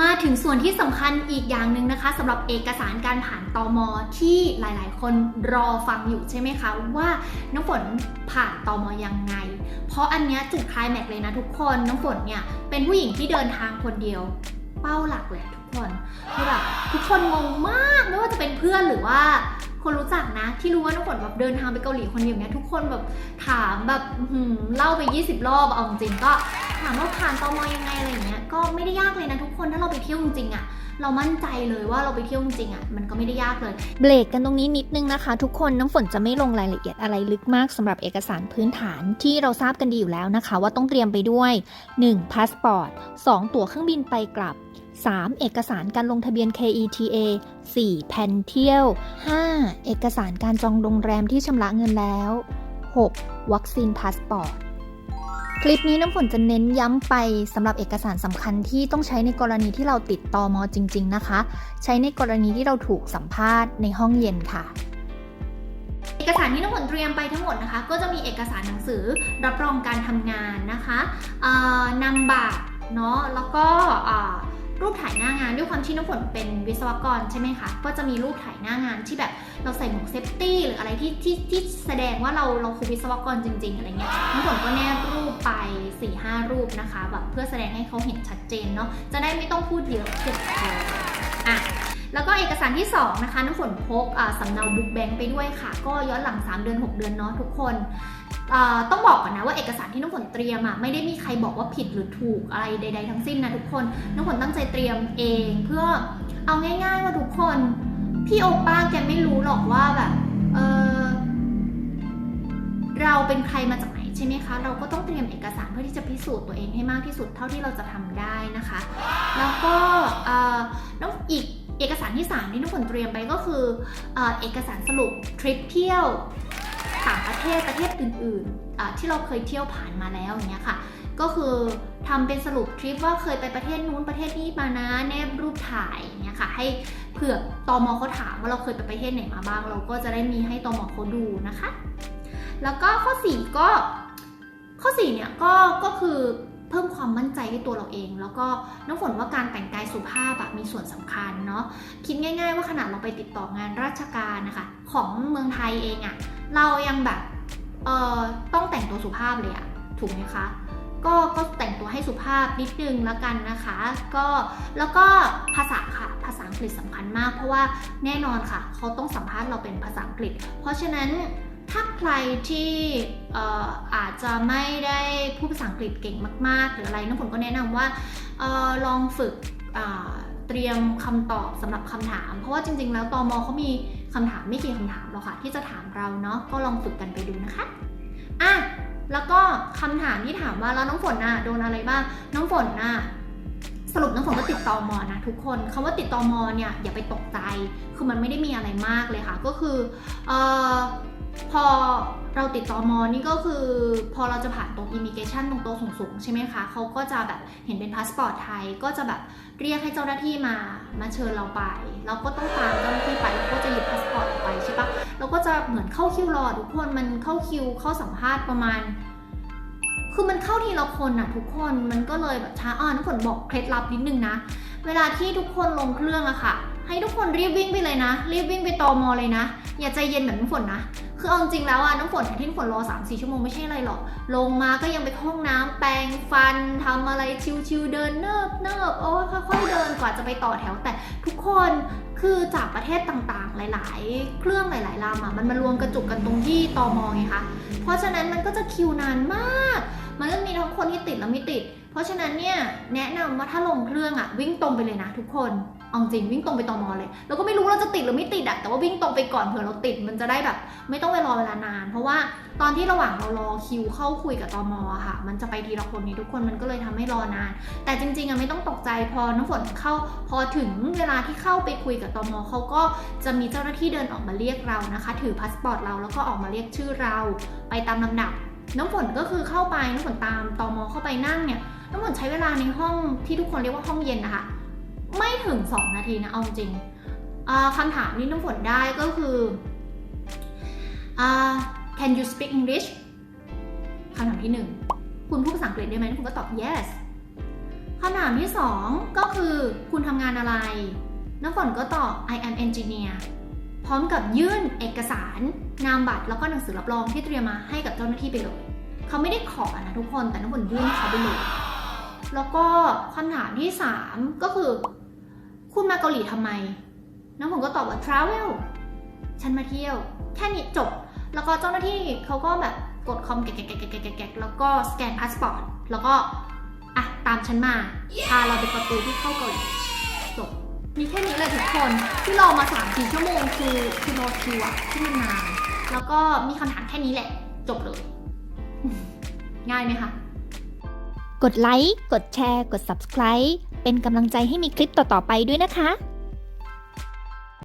มาถึงส่วนที่สำคัญอีกอย่างหนึ่งนะคะสำหรับเอกสารการผ่านตอมอที่หลาย ๆ คนรอฟังอยู่ใช่ไหมคะ ว่าน้องฝนผ่านตอมอยังไง เพราะอันนี้จุดคลายแม็กเลยนะทุกคนน้องฝนเนี่ยเป็นผู้หญิงที่เดินทางคนเดียว เป้าหลักเลยทุกคนคือแบบทุกคนงงมากไม่ว่าจะเป็นเพื่อนหรือว่า คนรู้จักนะ ที่รู้ว่าน้องฝนแบบเดินทางไปเกาหลีคนเดียวเนี่ยทุกคนแบบถามแบบเล่าไป 20 รอบเอาจริงก็ถามว่าผ่านตมยังไงอะไรอย่างเงี้ยก็ไม่ได้ยากเลยนะทุกคนถ้าเราไปเที่ยวจริงๆอะเรามั่นใจเลยว่าเราไปเที่ยวจริงๆอะมันก็ไม่ได้ยากเลย เบรกกันตรงนี้นิดนึงนะคะ ทุกคนน้ำฝนจะไม่ลงรายละเอียดอะไรลึกมากสำหรับเอกสารพื้นฐานที่เราทราบกันดีอยู่แล้วนะคะ ว่าต้องเตรียมไปด้วย 1. พาสปอร์ต 2. ตั๋วเครื่องบินไปกลับ 3. เอกสารการลงทะเบียน KETA 4. แผนเที่ยว 5. เอกสารการจองโรงแรมที่ชำระเงินแล้ว 6. วัคซีนพาสปอร์ต คลิปนี้น้ำฝนจะเน้นย้ำไปสำหรับเอกสารสำคัญที่ต้องใช้ในกรณีที่เราติดตอมอจริง ๆ นะคะ ใช้ในกรณีที่เราถูกสัมภาษณ์ในห้องเย็นค่ะเอกสารที่น้องฝนเตรียมไปทั้งหมดนะคะ ก็จะมีเอกสารหนังสือรับรองการทำงานนะคะนำบัตรเนาะแล้วก็ รูปถ่ายหน้างาน ด้วยความที่น้องฝนเป็นวิศวกรใช่ไหมคะ ก็จะมีรูปถ่ายหน้างานที่แบบเราใส่หมวกเซฟตี้หรืออะไรที่ที่ที่แสดงว่าเราเราคือวิศวกรจริง ๆ อะไรเงี้ยน้องฝนก็แนบรูปไป4ี่ห้ารูปนะคะแบบเพื่อแสดงให้เขาเห็นชัดเจนเนาะจะได้ไม่ต้องพูดเยอะเก็บคออะแล้วก็เอกสารที่ 2 นะคะน้ำฝนพกอ่าสำเนาบุ๊กแบงค์ไปด้วยค่ะ ก็ย้อนหลัง 3 เดือน 6 เดือนเนาะทุกคน ต้องบอกก่อนนะว่าเอกสารที่น้ำฝนเตรียมอะไม่ได้มีใครบอกว่าผิดหรือถูกอะไรใด ๆ ทั้งสิ้นนะทุกคนน้ำฝนตั้งใจเตรียมเอง เพื่อเอาง่าย ๆ ว่าทุกคนพี่โอป้าแกไม่รู้หรอกว่าแบบเออเราเป็นใครมาจากไหนใช่ไหมคะ เราก็ต้องเตรียมเอกสารเพื่อที่จะพิสูจน์ตัวเองให้มากที่สุดเท่าที่เราจะทำได้นะคะ แล้วก็เอ่อน้องอีกเอกสารที่3ที่น้องฝนเตรียมไปก็คือเอกสารสรุปทริปเที่ยว ต่างประเทศประเทศอื่นๆที่เราเคยเที่ยวผ่านมาแล้วอย่างเงี้ยค่ะ ก็คือทำเป็นสรุปทริปว่าเคยไปประเทศนู้นประเทศนี้มานะแนบรูปถ่ายอย่างเงี้ยค่ะ ให้เผื่อตอมอเขาถามว่าเราเคยไปประเทศไหนมาบ้าง เราก็จะได้มีให้ตอมอเขาดูนะคะ แล้วก็ข้อ 4 ก็ข้อ4เนี่ยก็ก็คือเพิ่มความมั่นใจให้ตัวเราเอง แล้วก็น้องฝนว่าการแต่งกายสุภาพอะมีส่วนสำคัญเนาะคิดง่าย ๆ ว่าขนาดเราไปติดต่องานราชการนะคะ ของเมืองไทยเองอะ เรายังแบบเอ่อต้องแต่งตัวสุภาพเลยอะถูกไหมคะก็ก็แต่งตัวให้สุภาพนิดนึงแล้วกันนะคะ ก็แล้วก็ภาษาค่ะภาษาอังกฤษสำคัญมาก เพราะว่าแน่นอนค่ะเขาต้องสัมภาษณ์เราเป็นภาษาอังกฤษ เพราะฉะนั้นถ้าใครที่เอ่ออาจจะไม่ได้พูดภาษาอังกฤษเก่งมากๆ หรืออะไรน้องฝนก็แนะนำว่าเออลองฝึกอ่าเตรียมคำตอบสำหรับคำถาม เพราะว่าจริง ๆ แล้วตมเขามี คำถามไม่กี่คำถามหรอกค่ะ ที่จะถามเราเนาะก็ลองฝึกกันไปดูนะคะอะแล้วก็คำถามที่ถามว่าแล้วน้องฝนน่ะโดนอะไรบ้างน้องฝนน่ะสรุปน้องฝนก็ติดตอมอนะทุกคนคำว่าติดตอมอเนี่ยอย่าไปตกใจ คือมันไม่ได้มีอะไรมากเลยค่ะ ก็คือเออ พอเราติดต่อมอนี่ก็คือพอเราจะผ่านตรงอิมิเกชันตรงโต๊ะสูงๆ ใช่ไหมคะเขาก็จะแบบเห็นเป็นพาสปอร์ตไทย ก็จะแบบเรียกให้เจ้าหน้าที่มามาเชิญเราไป เราก็ต้องตามเจ้าหน้าที่ไปแล้วก็จะหยิบพาสปอร์ตออกไปใช่ปะเราก็จะเหมือนเข้าคิวรอทุกคนมันเข้าคิวเข้าสัมภาษณ์ประมาณ คือมันเข้าทีละคนอะทุกคนมันก็เลยแบบช้าอ่าน้ำฝนบอกเคล็ดลับนิดนึงนะ เวลาที่ทุกคนลงเครื่องอะค่ะ ให้ทุกคนรีบวิ่งไปเลยนะ รีบวิ่งไปตอมอเลยนะ อย่าใจเย็นแบบน้ำฝนนะ คือเอาจริงแล้วอะน้ำฝนที่น้ำฝนรอ3 4ชั่วโมงไม่ใช่อะไรหรอก ลงมาก็ยังไปห้องน้ำแปรงฟันทำอะไรชิวๆเดินเนิบเนิบโอ้ยค่อยๆเดินกว่าจะไปต่อแถวแต่ทุกคนคือจากประเทศต่างๆ หลาย ๆ เครื่องหลายๆลำอะมันมารวมกระจุกกันตรงที่ตอมองไงคะเพราะฉะนั้นมันก็จะคิวนานมาก มันก็มีทั้งคนที่ติดและไม่ติด เพราะฉะนั้นเนี่ยแนะนำว่าถ้าลงเครื่องอะวิ่งตรงไปเลยนะทุกคนเอาจริงวิ่งตรงไปตอมเลยเราก็ไม่รู้เราจะติดหรือไม่ติดอะแต่ว่าวิ่งตรงไปก่อนเผื่อเราติดมันจะได้แบบ ไม่ต้องไปรอเวลานาน เพราะว่าตอนที่ระหว่างเรารอคิวเข้าคุยกับตอมอะค่ะ มันจะไปทีละคนนี้ทุกคนมันก็เลยทำให้รอนาน แต่จริงๆอะไม่ต้องตกใจพอน้ำฝนเข้า พอถึงเวลาที่เข้าไปคุยกับตอมเขาก็จะมีเจ้าหน้าที่เดินออกมาเรียกเรานะคะ ถือพาสปอร์ตเราแล้วก็ออกมาเรียกชื่อเรา ไปตามลำดับ น้ำฝนก็คือเข้าไปน้ำฝนตามตอมอเข้าไปนั่งเนี่ยน้ำฝนใช้เวลาในห้องที่ทุกคนเรียกว่าห้องเย็นนะคะ ไม่ถึง 2 นาทีนะเอาจริงคำถามที่น้ำฝนได้ก็คือ can you speak English คำถามที่หนึ่งคุณพูดภาษาอังกฤษได้ไหมน้ำฝนก็ตอบ yes คำถามที่สองก็คือคุณทำงานอะไร น้ำฝนก็ตอบ I am engineer พร้อมกับยื่นเอกสาร นามบัตรแล้วก็หนังสือรับรองที่เตรียมมาให้กับเจ้าหน้าที่ไปเลยเขาไม่ได้ขอนะทุกคนแต่น้ำฝนยื่นให้เขาไปเลยแล้วก็คำถามที่สามก็คือ คุณมาเกาหลีทำไม น้ำฝนก็ตอบว่า travel ฉันมาเที่ยว แค่นี้จบ แล้วก็เจ้าหน้าที่เขาก็แบบกดคอมแกะแกะแกะแกะแกะแกะแล้วก็สแกนพาสปอร์ตแล้วก็ อะ ตามฉันมา พาเราไปประตูที่เข้าเกาหลีจบ มีแค่นี้เลยทุกคนที่รอมา3ามสี่ชั่วโมงคือคือรอคิวอะที่มันนานแล้วก็มีคำถามแค่นี้แหละ จบเลย ง่ายไหมคะ กดไลค์ กดแชร์ กด subscribe เป็นกำลังใจให้มีคลิปต่อ ๆ ไปด้วยนะคะ